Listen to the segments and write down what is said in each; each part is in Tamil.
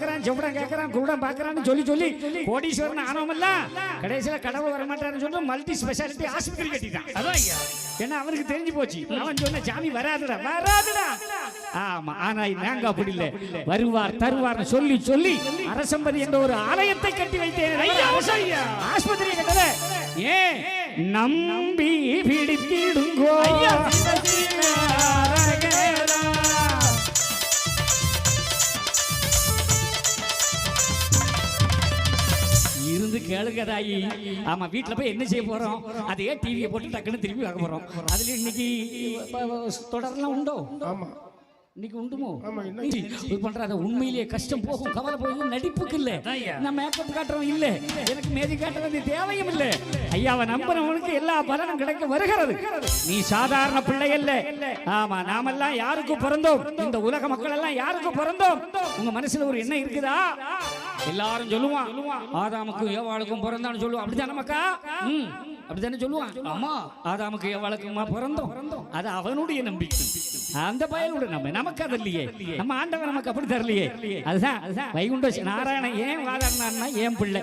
கேட்கறான் செவடம் கேட்கறான் குருடம் பாக்குறான்னு சொல்லி சொல்லி கோடீஸ்வரன் ஆனவமல்ல கடைசியில கடவுள் வர மாட்டாருன்னு சொல்லி மல்டி ஸ்பெஷாலிட்டி ஆஸ்பத்திரி கட்டிட்டான். அதான் ஐயா? ஏன்னா அவனுக்கு தெரிஞ்சு போச்சு. அவன் சொன்ன சாமி வராதுடா வராதுடா. ஆமா ஆனா நாங்க அப்படி இல்ல. வருவார் தருவார்னு சொல்லி சொல்லி அரசம்பதி என்ற ஒரு ஆலயத்தை கட்டி வைத்தேன். ஐயா. ஆஸ்பத்திரியை கட்டல. ஏன்? நம்பி பிடித்திடுங்கோ. ஐயா, இருந்து கேளுங்கதாயி. ஆமா வீட்ல போய் என்ன செய்ய போறோம்? அதே டிவியை போட்டு டக்குன்னு திருப்பி பார்க்க போறோம். அதுல இன்னைக்கு தொடர்லாம் உண்டோ? ஆமா. இன்னைக்கு உண்டுமோ? இது பண்றாத உண்மையிலேயே கஷ்டம் போகும். கவலை போகும். நடிப்புக்கு இல்ல. நான் மேக்கப் காட்டுறவன் இல்ல. எனக்கு மேதி காட்டுறது தேவையும் இல்ல. ஐயாவை நம்புறவனுக்கு எல்லா பலனும் கிடைக்க வருகிறது. நீ சாதாரண பிள்ளை அல்ல. ஆமா நாமெல்லாம் யாருக்கு பிறந்தோம் இந்த உலக மக்கள் எல்லாம் யாருக்கு பிறந்தோம் உங்க மனசுல ஒரு எண்ணம் இருக்குதா? எல்லாரும் சொல்லுவான் ஆதாமுக்கும் ஏவாளுக்கும் பிறந்தான்னு சொல்லுவான். அப்படிதான் மக்கா? அப்படித்தானே சொல்லுவான்? ஆமா ஆதாமுக்கு ஏவாளுக்குமா பிறந்தோம் அது அவனுடைய நம்பிக்கை. அந்த பயனோட நம்ம நமக்கு அது இல்லையே. நம்ம ஆண்டவன் நமக்கு அப்படி தரலையே. அதுதான். வைகுண்ட நாராயணன் ஏன் வாதாடினான்னா ஏன் பிள்ளை?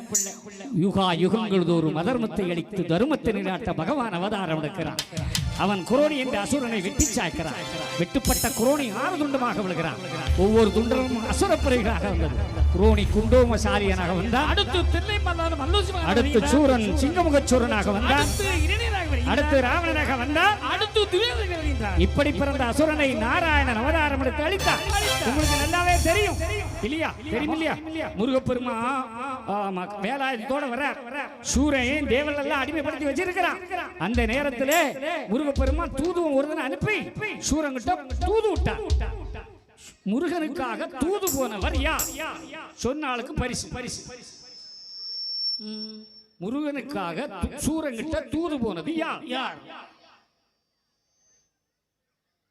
யுகா யுகங்கள் தோறும் அதர்மத்தை அளித்து தருமத்தை நிலாட்ட பகவான் அவதாரம் எடுக்கிறான். அவன் குரோணி என்ற அசுரனை வெட்டி சாய்க்கிறான். வெட்டுப்பட்ட குரோணி ஆறு துண்டமாக விழுகிறான். ஒவ்வொரு துண்டமும் அசுரப்பிரைகளாக வந்தது. குரோணி குண்டோமசாலியனாக வந்தான். அடுத்து மகன் அடுத்து. சூரன் சிங்கமுகச்சூரனாக வந்தான். அடுத்து ராவணனாக வந்தான் அடுத்து துரியோதனன். இப்படி பிறந்த அசுரனை நாராயணன் அவதாரம் எடுத்து அழித்தார் உங்களுக்கு நல்லாவே தெரியும். இல்லையா? தெரியும் இல்லையா? முருகப்பெருமா ஆமா வேலாயுதத்தோட வர்றார். சூரன் தேவர்கள் எல்லாம் அடிமைப்படுத்தி வச்சிருக்கிறான் அந்த நேரத்திலே முருகப்பெருமா தூதுவன் ஒருவனை அனுப்பி சூரங்கிட்ட தூது விட்டார். முருகனுக்காக தூது போனவர் யார்? சொன்ன ஆளுக்கு பரிசு. பரிசு முருகனுக்காக சூரங்கிட்ட தூது போனது யார்? யார்?